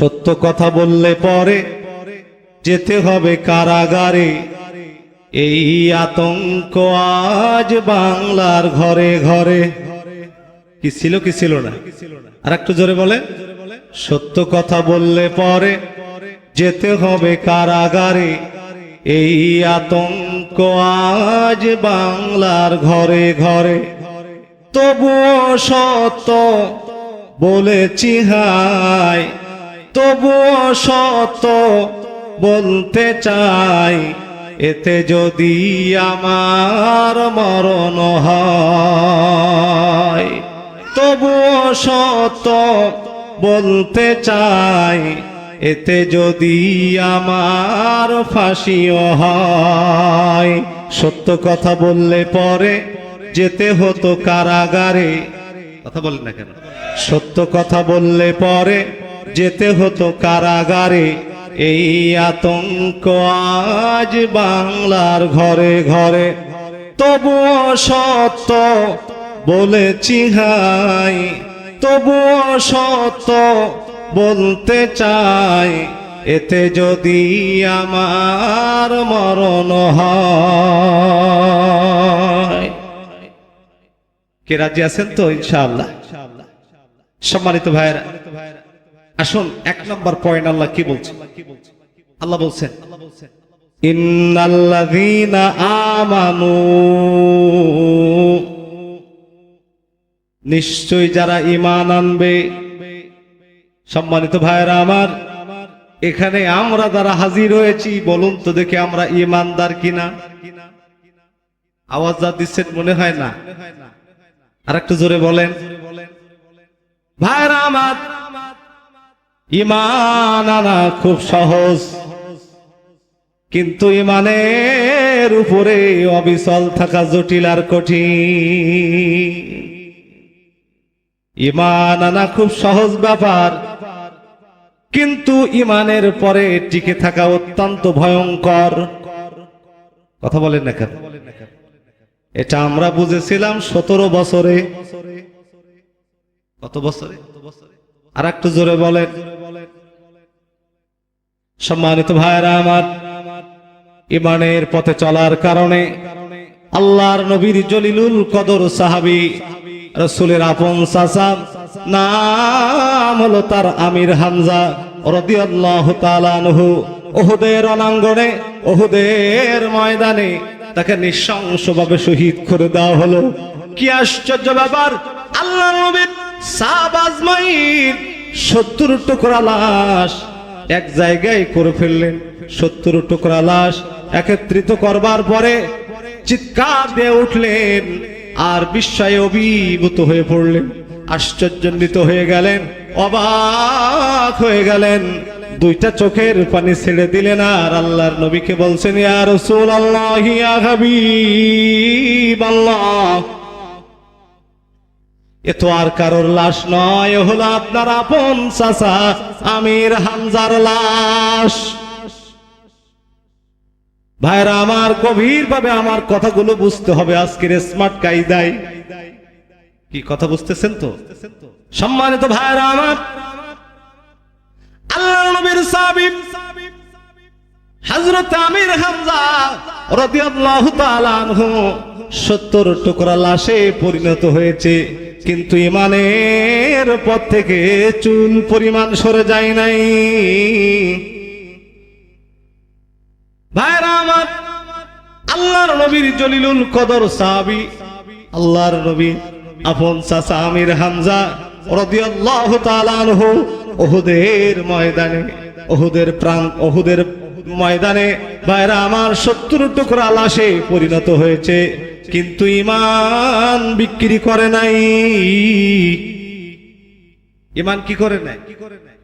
সত্য কথা বললে পরে যেতে হবে কারাগারে। এই আতঙ্ক আজ বাংলার ঘরে ঘরে। কি ছিল কি ছিল না? আর একটু জোরে বলে সত্য কথা বললে পরে যেতে হবে কারাগারে। এই আতঙ্ক আজ বাংলার ঘরে ঘরে। তবুও সত্য বলেছি হাই তবুও সত্য বলতে চাই, এতে যদি আমার মরণ হয়। তবুও সত্য বলতে চাই, এতে যদি আমার ফাঁসিও হয়। সত্য কথা বললে পরে যেতে হতো কারাগারে। কথা বলেন না কেন? সত্য কথা বললে পরে যেতে হতো কারাগারে। এই আতঙ্ক আজ বাংলার ঘরে ঘরে। তবুও সত্য বলেছি হাই তবুও সত্য বলতে চাই। এতে যদি আমার মরণ হয়। কে রাজি আছেন তো, ইনশাআল্লাহ? সম্মানিত ভাইয়েরা আসুন, এক নম্বর পয়েন্ট আল্লাহ কি বলছেন আল্লাহ বলছেন, ইন্নাল্লাযীনা আমানু। নিশ্চয় যারা ঈমান আনবে, সম্মানিত ভাইয়েরা আমার, এখানে আমরা যারা হাজির হয়েছি, বলুন তো দেখে আমরা ইমানদার কিনা? আওয়াজ যা দিচ্ছেন মনে হয় না? আর একটু জোরে বলেন। ভাইরা আমার ইমান আনা খুব সহজ। কিন্তু ইমানের উপরে অবিচল থাকা জটিল আর কঠিন। ইমান আনা খুব সহজ ব্যাপার। কিন্তু ইমানের পরে টিকে থাকা অত্যন্ত ভয়ঙ্কর। কথা বলেন না কেন? এটা আমরা বুঝেছিলাম সতেরো বছরে। কত বছরে? আর একটু জোরে বলেন। সম্মানিত ভাইরা আমার, ইমানের পথে চলার কারণে আল্লাহর নবীর জলিলুল কদর সাহাবি রসুলের আপন সাসাম নাম হলো তার আমির হামজা রদিয়াল্লাহু তাআলা আনহু। ওহুদের রণাঙ্গনে ওহুদের ময়দানে তাকে নৃশংসভাবে শহীদ করে দেওয়া হলো। কি আশ্চর্য ব্যাপার আল্লাহ নবীর সাহাব আজমাইন সত্তর টুকরা লাশ এক জায়গায় করে ফেললেন। সত্তর টুকরা লাশ একত্রিত করবার পরে চিৎকার দিয়ে উঠলেন আর বিস্ময়ে অভিভূত হয়ে পড়লেন। আশ্চর্যান্বিত হয়ে গেলেন, অবাক হয়ে গেলেন। দুইটা চোখের পানি ছেড়ে দিলেন আর আল্লাহর নবীকে বলছেন, ইয়া রাসূলুল্লাহ, ইয়া হাবিবাল্লাহ এ তো আর কারোর লাশ নয় হলো আপনার আপন চাচা আমির হামজার লাশ। ভাইরা, আমার গভীর ভাবে আমার কথাগুলো বুঝতে হবে আজকের স্মার্ট কায়দায়। কি কথা বুঝতেছেন তো? সম্মানিত ভাইরা আমার আল্লাহ নবীর সাবিব হযরত আমির হামজা রাদিয়াল্লাহু তাআলা আনহু 70 টুকরা লাশে পরিণত হয়েছে। কিন্তু ইমানের পথ থেকে চুন পরিমাণ সরে যায় নাই। ভাইরা আমার, আল্লাহর নবীর জলিলুল কদর সাহাবী, আল্লাহর নবী আপন চাচা আমির হামজা ময়দানে, ওহুদের প্রাণ ময়দানে, ভাইরা আমার সত্তর টুকরা লাশে পরিণত হয়েছে। কিন্তু ইমান বিক্রি করে নাই। ইমান কি করে নাই কি করে নাই